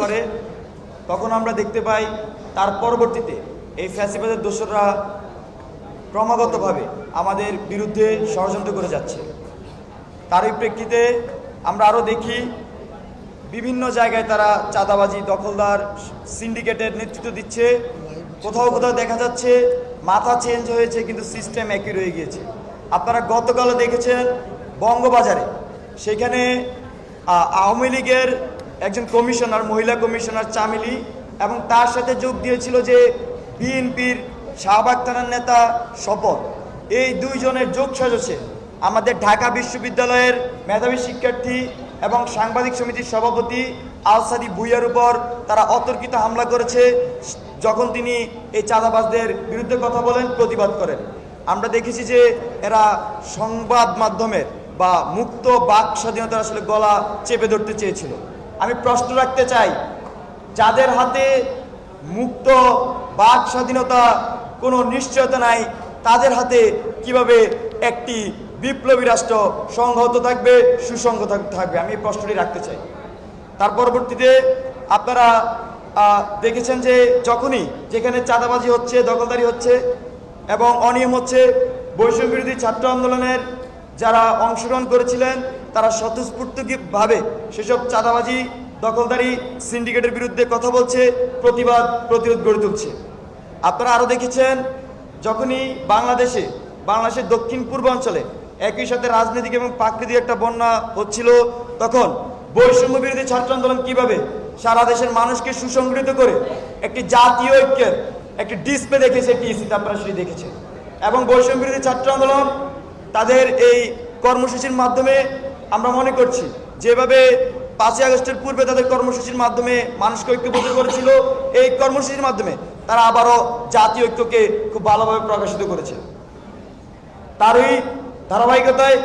করে, তখন আমরা দেখতে পাই তার পরবর্তীতে এই ফ্যাসিবাদের দোসররা ক্রমাগতভাবে আমাদের বিরুদ্ধে ষড়যন্ত্র করে যাচ্ছে। তারই প্রেক্ষিতে আমরা আরও দেখি, বিভিন্ন জায়গায় তারা চাঁদাবাজি, দখলদার, সিন্ডিকেটের নেতৃত্ব দিচ্ছে। কোথাও কোথাও দেখা যাচ্ছে মাথা চেঞ্জ হয়েছে, কিন্তু সিস্টেম একই রয়ে গিয়েছে। আপনারা গতকালও দেখেছেন বঙ্গবাজারে, সেখানে আওয়ামী লীগের একজন কমিশনার, মহিলা কমিশনার চামিলি, এবং তার সাথে যোগ দিয়েছিল যে বিএনপির শাহবাগ থানার নেতা শপথ। এই দুইজনের যোগ সাজসে আমাদের ঢাকা বিশ্ববিদ্যালয়ের মেধাবী শিক্ষার্থী এবং সাংবাদিক সমিতির সভাপতি আলসাদি ভুইয়ার উপর তারা অতর্কিত হামলা করেছে, যখন তিনি এই চাঁদাবাজদের বিরুদ্ধে কথা বলেন, প্রতিবাদ করেন। আমরা দেখেছি যে এরা সংবাদ মাধ্যমের বা মুক্ত বাক স্বাধীনতার আসলে গলা চেপে ধরতে চেয়েছিল। আমি প্রশ্ন রাখতে চাই, যাদের হাতে মুক্ত বাক স্বাধীনতা কোনো নিশ্চয়তা নাই, তাদের হাতে কীভাবে একটি বিপ্লবী রাষ্ট্র সংহত থাকবে, সুসংহত থাকবে? আমি এই প্রশ্নটি রাখতে চাই। তার পরবর্তীতে আপনারা দেখেছেন যে যখনই যেখানে চাঁদাবাজি হচ্ছে, দখলদারি হচ্ছে এবং অনিয়ম হচ্ছে বৈষম্য বিরোধী ছাত্র আন্দোলনের যারা অংশগ্রহণ করেছিলেন তারা স্বতঃস্ফূর্তভাবে সেসব চাঁদাবাজি, দখলদারি, সিন্ডিকেটের বিরুদ্ধে কথা বলছে, প্রতিবাদ, প্রতিরোধ গড়ে তুলছে। আপনারা আরও দেখেছেন, যখনই বাংলাদেশে, বাংলাদেশের দক্ষিণ পূর্বাঞ্চলে একই সাথে রাজনৈতিক এবং প্রাকৃতিক একটা বন্যা হচ্ছিল, তখন বৈষম্য বিরোধী ছাত্র আন্দোলন কীভাবে সারা দেশের মানুষকে সুসংগঠিত করে একটি জাতীয় ঐক্যের একটি ডিসপ্লে দেখেছে টিএসিতে আপনারা সেটি দেখেছেন। এবং বৈষম্য বিরোধী ছাত্র আন্দোলন তাদের এই কর্মসূচির মাধ্যমে আমরা মনে করছি, যেভাবে পাঁচই আগস্টের পূর্বে তাদের কর্মসূচির মাধ্যমে মানুষকে ঐক্যবদ্ধ করেছিল, এই কর্মসূচির মাধ্যমে তারা আবারও জাতীয় ঐক্যকে খুব ভালোভাবে প্রকাশিত করেছে। তারই ধারাবাহিকতায়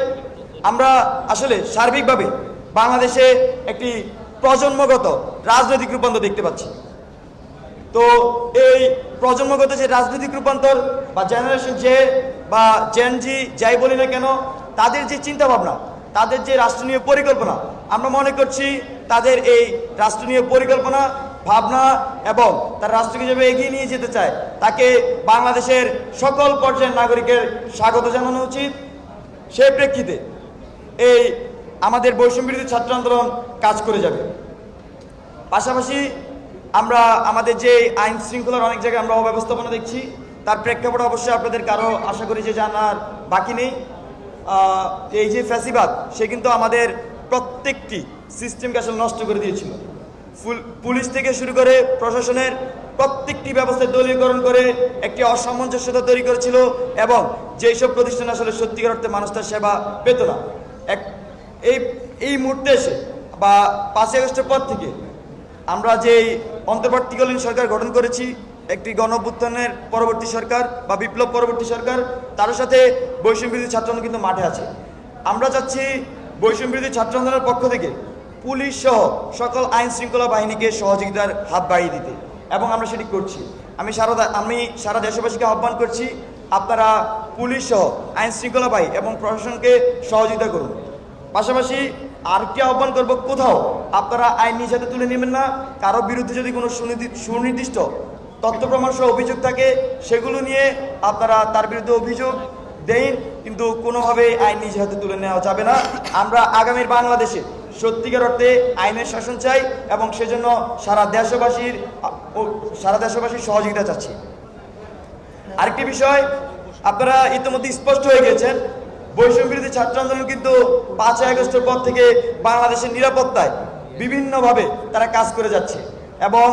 আমরা আসলে সার্বিকভাবে বাংলাদেশে একটি প্রজন্মগত রাজনৈতিক রূপান্তর দেখতে পাচ্ছি। তো এই প্রজন্মগত যে রাজনৈতিক রূপান্তর বা জেনারেশন জে বা জেন জি, যাই বলি না কেন, তাদের যে চিন্তা ভাবনা তাদের যে রাষ্ট্রীয় পরিকল্পনা, আমরা মনে করছি তাদের এই রাষ্ট্রীয় পরিকল্পনা, ভাবনা এবং তার রাষ্ট্রকে যেভাবে এগিয়ে নিয়ে যেতে চায়, তাকে বাংলাদেশের সকল পর্যায়ের নাগরিকের স্বাগত জানানো উচিত। সেই প্রেক্ষিতে এই আমাদের বৈষম্য বিরোধী ছাত্র আন্দোলন কাজ করে যাবে। পাশাপাশি আমরা আমাদের যে আইন শৃঙ্খলার অনেক জায়গায় আমরা অব্যবস্থাপনা দেখছি, তার প্রেক্ষাপটে অবশ্যই আপনাদের কারও আশা করি যে জানার বাকি নেই। এই যে ফ্যাসিবাদ, সে কিন্তু আমাদের প্রত্যেকটি সিস্টেমকে আসলে নষ্ট করে দিয়েছিল। ফুল- পুলিশ থেকে শুরু করে প্রশাসনের প্রত্যেকটি ব্যবস্থায় দলীয়করণ করে একটি অসামঞ্জস্যতা তৈরি করেছিল এবং যেই সব প্রতিষ্ঠান আসলে সত্যিকার অর্থে মানুষ তার সেবা পেত না। এক, এই এই মুহূর্তে এসে বা পাঁচই আগস্টের পর থেকে আমরা যে অন্তর্বর্তীকালীন সরকার গঠন করেছি একটি গণ অভ্যুত্থানের পরবর্তী সরকার বা বিপ্লব পরবর্তী সরকার, তার সাথে বৈষম্য বিরোধী ছাত্র আন্দোলন কিন্তু মাঠে আছে। আমরা চাচ্ছি বৈষম্য বিরোধী ছাত্র আন্দোলনের পক্ষ থেকে পুলিশ সহ সকল আইন শৃঙ্খলা বাহিনীকে সহযোগিতার হাত বাড়িয়ে দিতে। এবং আমরা সেটি করছি। আমি সারা আমি সারা দেশবাসীকে আহ্বান করছি, আপনারা পুলিশ সহ আইন শৃঙ্খলা বাহিনী এবং প্রশাসনকে সহযোগিতা করুন। পাশাপাশি আরেকটি আহ্বান করব, কোথাও আপনারা আইন নিজ হাতে তুলে নেবেন না। কারও বিরুদ্ধে যদি কোনো সুনির্দি- সুনির্দিষ্ট তথ্য প্রমাণ সহ অভিযোগ থাকে, সেগুলো নিয়ে আপনারা তার বিরুদ্ধে অভিযোগ দেন, কিন্তু কোনোভাবেই আইন নিজ হাতে তুলে নেওয়া যাবে না। আমরা আগামীর বাংলাদেশে সত্যিকার অর্থে আইনের শাসন চাই এবং সেজন্য সারা দেশবাসীর সারা দেশবাসীর সহযোগিতা চাচ্ছি। আরেকটি বিষয়, আপনারা ইতিমধ্যে স্পষ্ট হয়ে গেছেন বৈষম্য বিরোধী ছাত্র আন্দোলন কিন্তু পাঁচই আগস্টের পর থেকে বাংলাদেশের নিরাপত্তায় বিভিন্নভাবে তারা কাজ করে যাচ্ছে। এবং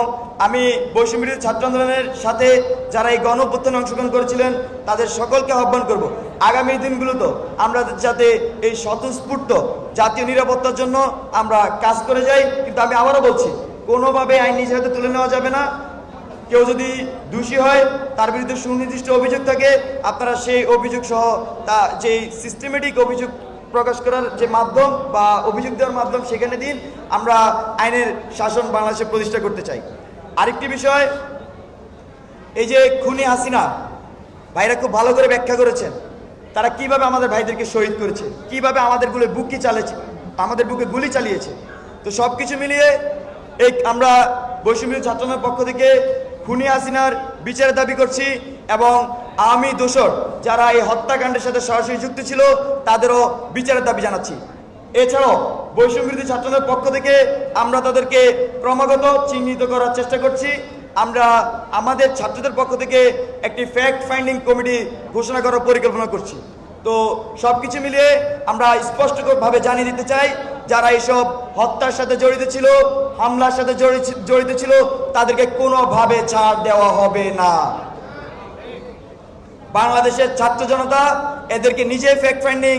আমি বৈষম্য ছাত্র আন্দোলনের সাথে যারা এই গণ অংশগ্রহণ করেছিলেন, তাদের সকলকে আহ্বান করব। আগামী দিনগুলোতে আমরা যাতে এই স্বতঃস্ফূর্ত জাতীয় নিরাপত্তার জন্য আমরা কাজ করে যাই। কিন্তু আমি আবারও বলছি, কোনোভাবে আইন নিজ হাতে তুলে নেওয়া যাবে না। কেউ যদি দোষী হয়, তার বিরুদ্ধে সুনির্দিষ্ট অভিযোগ থাকে, আপনারা সেই অভিযোগ সহ তা, যেই সিস্টেমেটিক অভিযোগ প্রকাশ করার যে মাধ্যম বা অভিযোগ দেওয়ার মাধ্যম, সেখানে দিন আমরা আইনের শাসন বাংলাদেশে প্রতিষ্ঠা করতে চাই। আরেকটি বিষয়, এই যে খুনি হাসিনা, ভাইরা খুব ভালো করে ব্যাখ্যা করেছেন। তারা কীভাবে আমাদের ভাইদেরকে শহীদ করেছে? কীভাবে আমাদেরগুলো বুকি চালিয়েছে? আমাদের বুকে গুলি চালিয়েছে? তো সব কিছু মিলিয়ে এই আমরা বৈষম্য ছাত্রনের পক্ষ থেকে খুনি হাসিনার বিচারের দাবি করছি এবং আমি দোষর যারা এই হত্যাকাণ্ডের সাথে সরাসরি যুক্ত ছিল, তাদেরও বিচারের দাবি জানাচ্ছি। এছাড়াও বৈষম্যবিরোধী ছাত্রদের পক্ষ থেকে আমরা তাদেরকে ক্রমাগত চিহ্নিত করার চেষ্টা করছি। আমরা আমাদের ছাত্রদের পক্ষ থেকে একটি ফ্যাক্ট ফাইন্ডিং কমিটি ঘোষণা করার পরিকল্পনা করছি। তো সব কিছু মিলিয়ে আমরা স্পষ্টভাবে জানিয়ে দিতে চাই, যারা এইসব হত্যার সাথে জড়িত ছিল, হামলার সাথে জড়িত ছিল, তাদেরকে কোনোভাবে ছাড় দেওয়া হবে না। বাংলাদেশের ছাত্র জনতা এদেরকে নিজে ফ্যাক্ট ফাইন্ডিং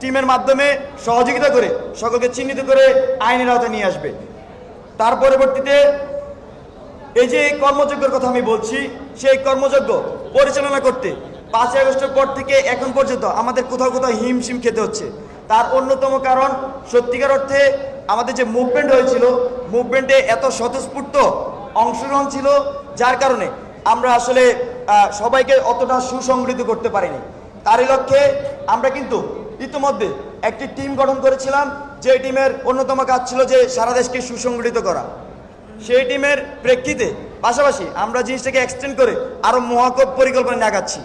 টিমের মাধ্যমে সহযোগিতা করে, সকলকে চিহ্নিত করে আইনের আওতায় নিয়ে আসবে। তার পরবর্তীতে এই যে কর্মযজ্ঞের কথা আমি বলছি, সেই কর্মযজ্ঞ পরিচালনা করতে পাঁচই আগস্টের পর থেকে এখন পর্যন্ত আমাদের কোথাও কোথাও হিমশিম খেতে হচ্ছে। তার অন্যতম কারণ সত্যিকার অর্থে আমাদের যে মুভমেন্ট হয়েছিল মুভমেন্টে এত স্বতঃস্ফূর্ত অংশগ্রহণ ছিল, যার কারণে আমরা আসলে সবাইকে অতটা সুসংগঠিত করতে পারিনি। তারই লক্ষ্যে আমরা কিন্তু ইতিমধ্যে একটি টিম গঠন করেছিলাম যে টিমের অন্যতম কাজ ছিল যে সারা দেশকে সুসংগঠিত করা। সেই টিমের প্রেক্ষিতে পাশাপাশি আমরা জিনিসটাকে এক্সটেন্ড করে আরও মহাকব পরিকল্পনা নিয়ে আগাচ্ছি।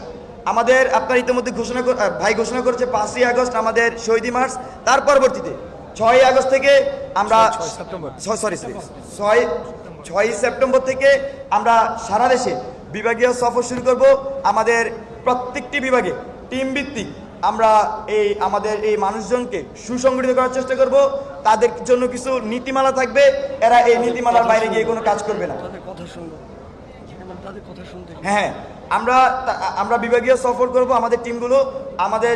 আমাদের আপনার ইতিমধ্যে ঘোষণা ভাই ঘোষণা করেছে পাঁচই আগস্ট আমাদের শহীদ মার্চ তার পরবর্তীতে ছয়ই আগস্ট থেকে আমরা সরি সরি ছয় ছয়ই সেপ্টেম্বর থেকে আমরা সারা দেশে বিভাগীয় সফর শুরু করব আমাদের প্রত্যেকটি বিভাগে টিম ভিত্তিক। আমরা এই আমাদের এই মানুষজনকে সুসংগঠিত করার চেষ্টা করব। তাদের জন্য কিছু নীতিমালা থাকবে। এরা এই নীতিমালার বাইরে গিয়ে কোনো কাজ করবে না। শুনতে হ্যাঁ আমরা আমরা বিভাগীয় সফর করব আমাদের টিমগুলো আমাদের